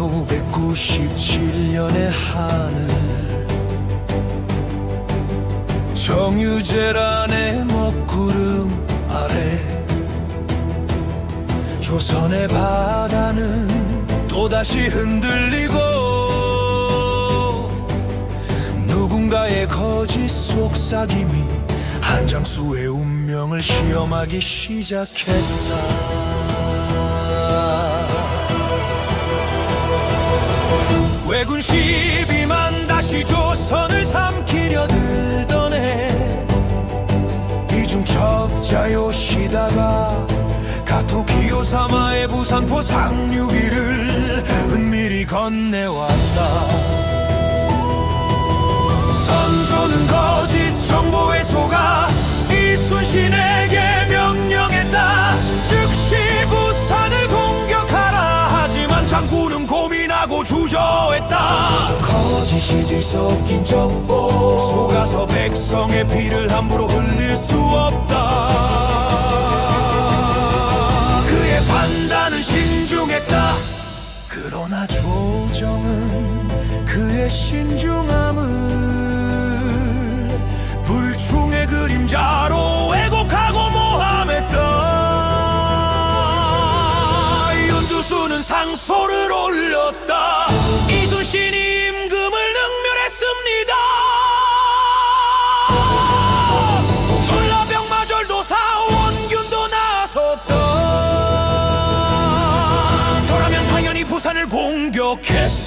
1597년의 하늘. 정유재란의 먹구름 아래. 조선의 바다는 또다시 흔들리고 누군가의 거짓 속삭임이 한장수의 운명을 시험하기 시작했다 기요사마의 부산포 상륙기를 은밀히 건네왔다. 선조는 거짓 정보에 속아 이순신에게 명령했다. 즉시 부산을 공격하라. 하지만 장군은 고민하고 주저했다. 거짓이 뒤섞인 정보 속아서 백성의 피를 함부로 흘릴 수 없다 그러나 조정은 그의 신중함을 불충의 그림자로 왜곡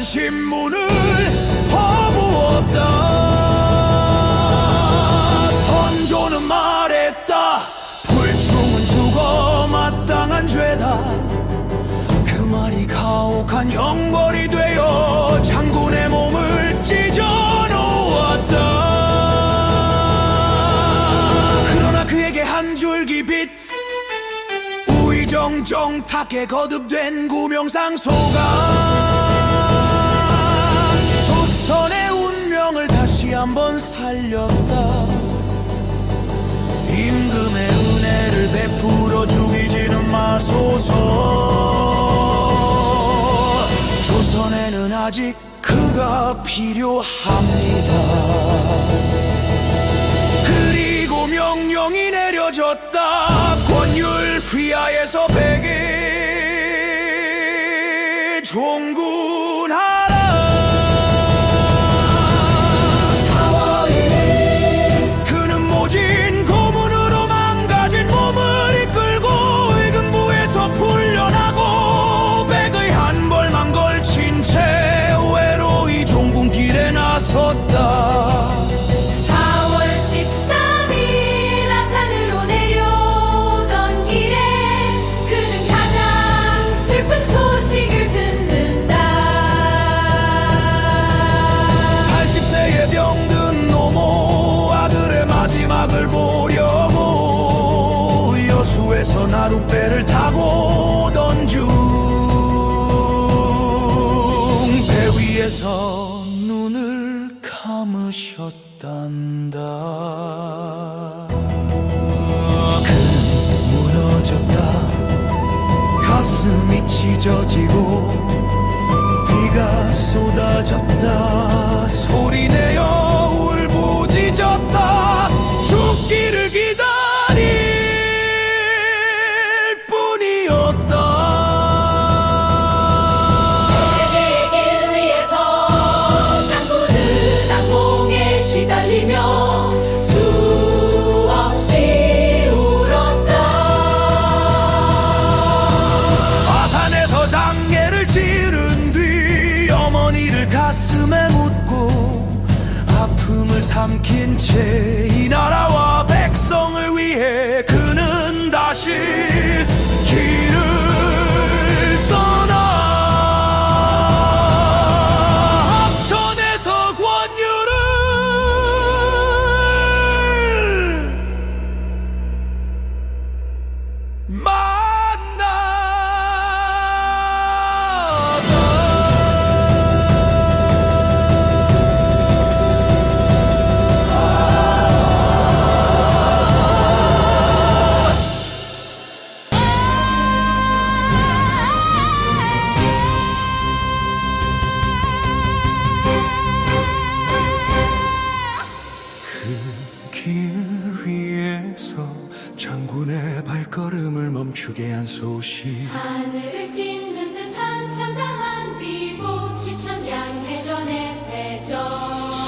가혹한 신문을 퍼부었다. 선조는 말했다. 불충은 죽어 마땅한 죄다. 그 말이 가혹한 형벌이 되어 장군의 몸을 찢어 놓았다. 그러나 그에게 한 줄기 빛 우이정정 탁에 거듭된 구명상 소가 조선의 운명을 다시 한번 살렸다. 임금의 은혜를 베풀어 죽이지는 마소서. 조선에는 아직 그가 필요합니다. 그리고 명령이 내려졌다. 권율 휘하에서 백에 종군 나룻배를 타고 오던 중. 배 위에서 눈을 감으셨단다. 그는 무너졌다. 가슴이 찢어지고 비가 쏟아 가슴에 묻고 아픔을 삼킨 채 이 나라와 백성을 위해 그는 다시 길을 떠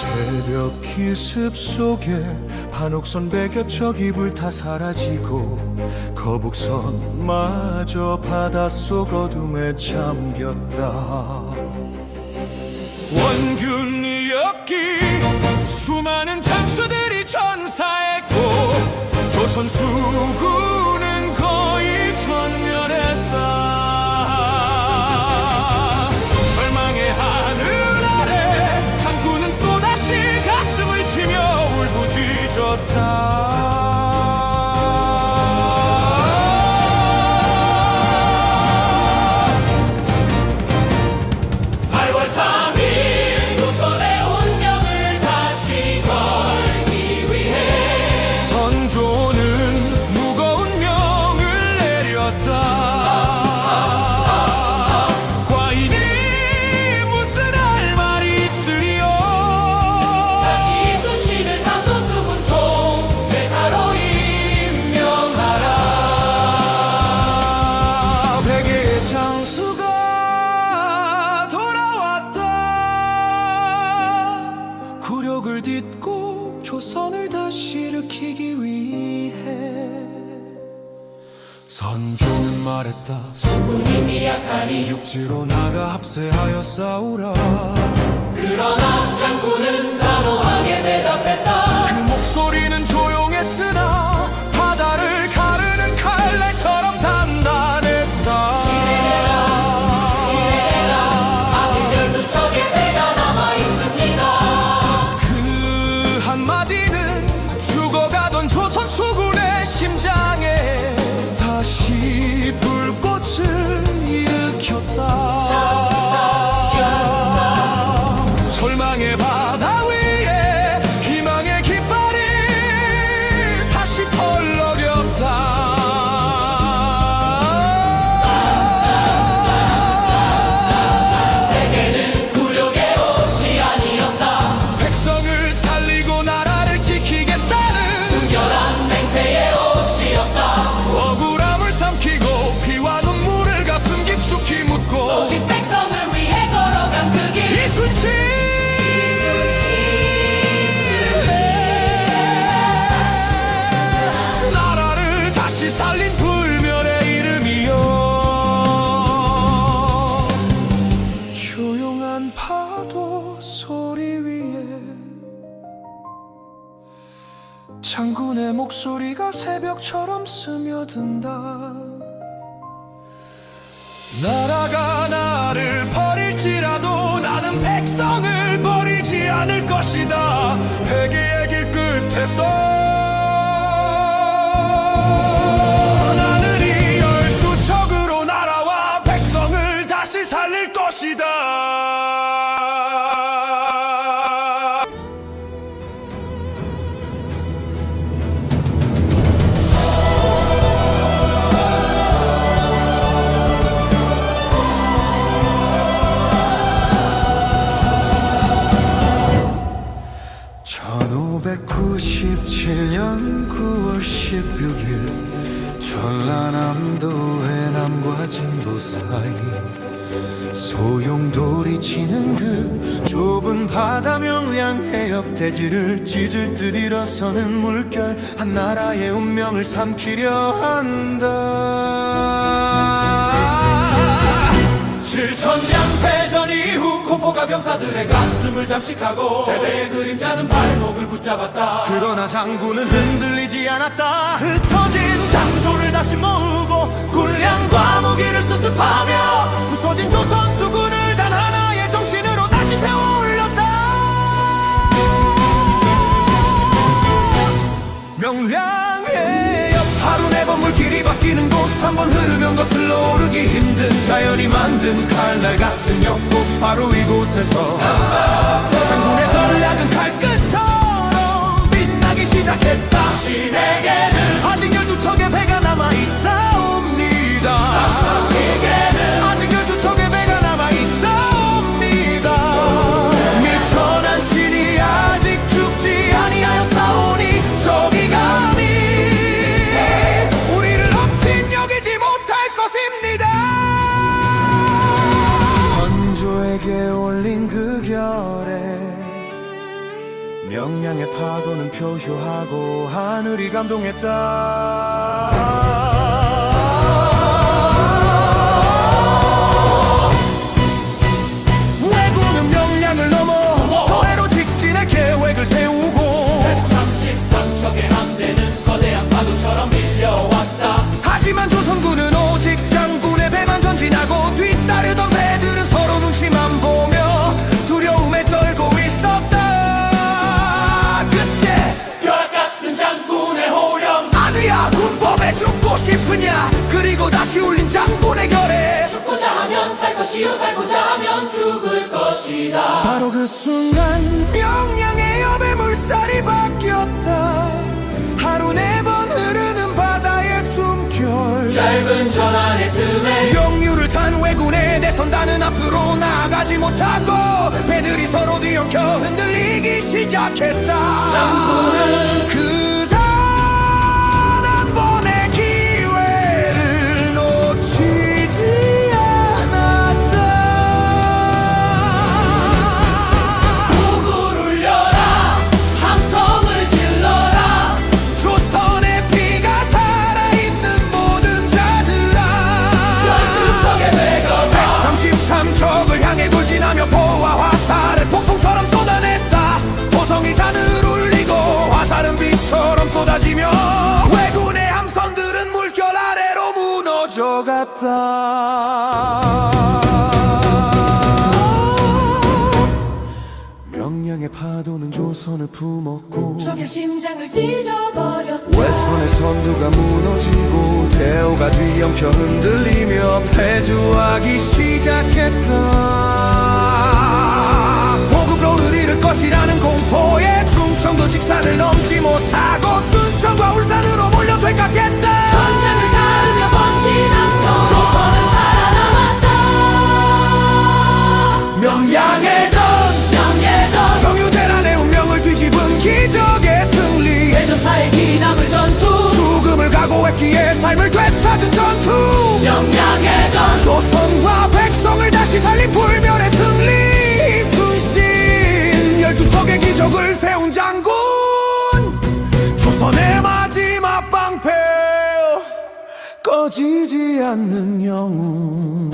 새벽 기습 속에 한옥선 백여척 이불 다 사라지고 거북선 마저 바닷속 어둠에 잠겼다. 원균이었기 수많은 장수들이 전사했고 조선 수군 선조는 말했다. 군이 미약하니 육지로 나가 합세하여 싸우라. 그러나 장군은 단호하게 대답했다. 그 목소리는 장군의 목소리가 새벽처럼 스며든다. 나라가 바다 명량 해협 대지를 찢을 듯 일어서는 물결 한 나라의 운명을 삼키려 한다. 실천양패전 이후 코포가 병사들의 가슴을 잠식하고 대대의 그림자는 발목을 붙잡았다. 그러나 장군은 흔들리지 않았다. 흩어진 장조를 다시 모으고 군량과 무기를 수습하며 부서진 조선 successful. 감동했다. 그리고 다시 울린 장군의 결에 죽고자 하면 살 것이요 살고자 하면 죽을 것이다. 바로 그 순간 명량의 여배 물살이 바뀌었다. 하루 네 번 흐르는 바다의 숨결. 짧은 전환의 틈에 영유를 탄 왜군의 내선다는 앞으로 나아가지 못하고 배들이 서로 뒤엉켜 흔들리기 시작했다. 장군은 그 저 같다. 명량의 파도는 조선을 품었고 적의 심장을 찢어버렸다. 외선의 선두가 무너지고 대오가 뒤엉켜 흔들리며 패주하기 시작했다. 보급로 흐를 것이라는 공포에 충청도 직사를 넘지 못한 꺼지지 않는 영웅